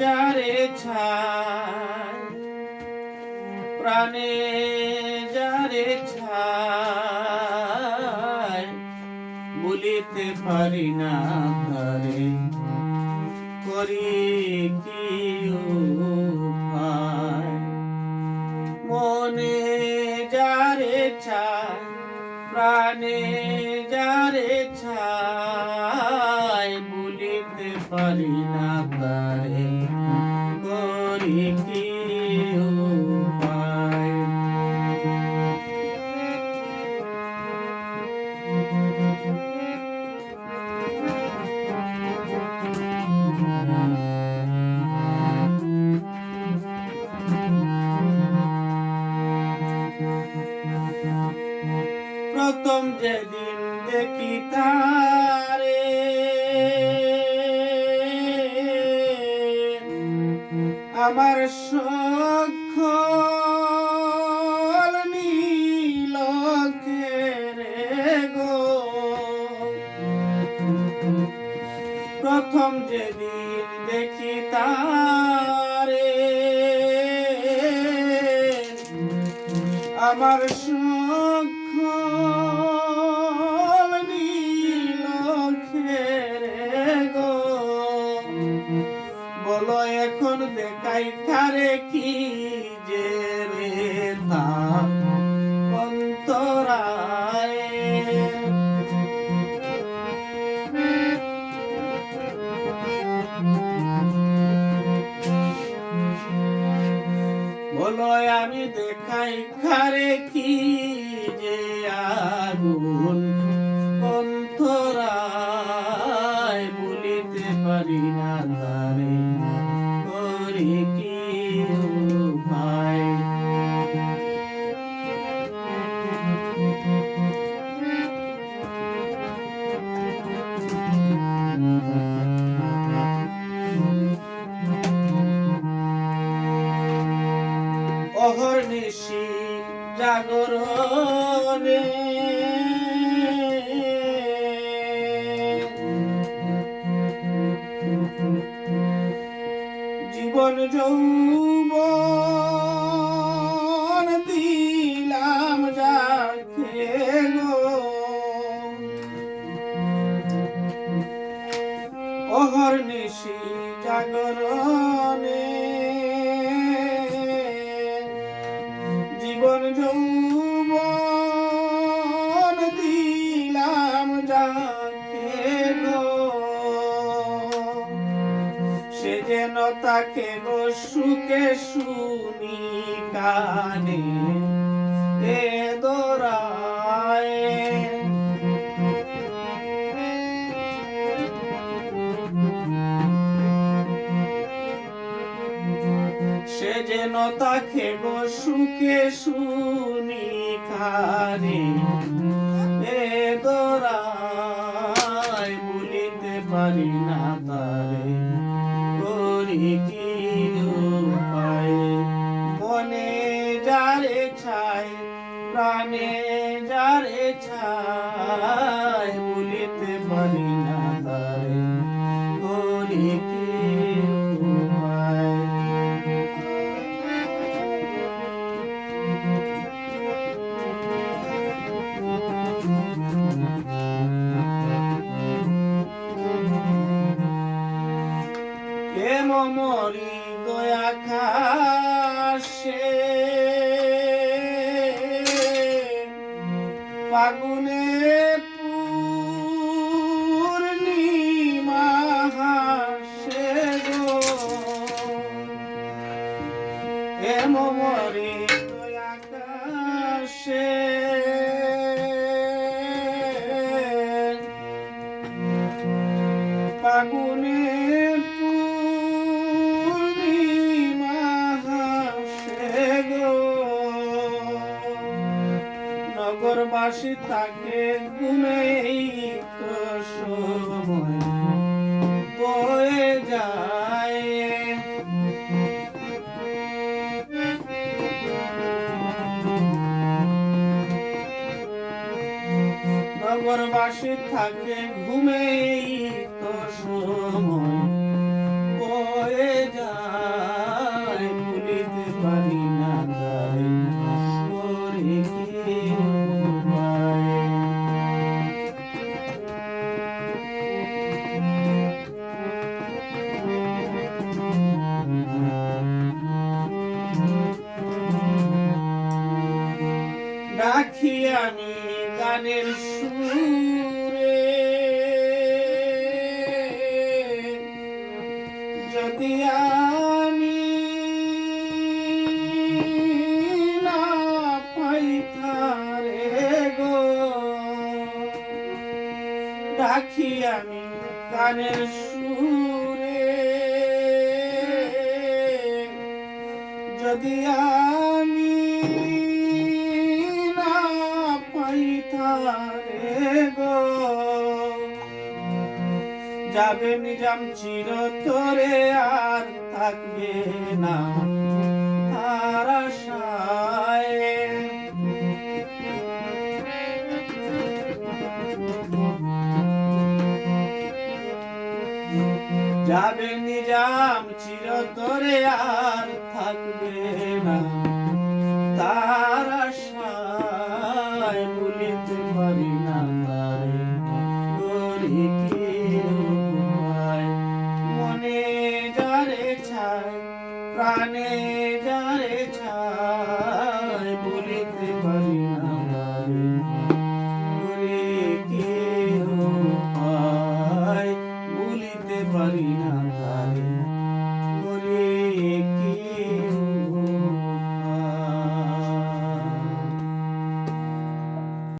যারে ছায় প্রাণে যারে ছায় বলিতে পারি না তারে করি কি মনে যারে ছায় প্রাণে যারে ছায় পারি না তারে করি কি উপায় প্রথম যেদিন দেখি তারে আমার সখ নীল রে গো। প্রথম যেদিন দেখি তারে আমার সুখ বলো এখন দেখাই কারে কি যে রে অন্তরায়। বলো আমি দেখাই খারে কি যে আগুন অন্তরায় বলিতে পারি না। জাগরণে জীবন যৌবন যেন তাকে সুখে শুনি কানে। এ সে যেন তাকে সুখে শুনি খানে এ দোরায় বলিতে পারি না তারে। ফাগুনে পূর্ণিমা হাসে গো। এ মরি দয়া নগরবাসী তাকে ঘুমেই তো সময় বয়ে নগরবাসী থাকে ঘুমেই তো সময় গানের সুরে। যদি আমি না পাই তারে গো ডাকি আমি গানের সুরে। যদি আমি যাবে নিজাম চিরতরে আর থাকবে না। তার আশায় যাবে নিজাম চিরতরে আর থাকবে না। তার আশায় ভুলিতে প্রাণে যারে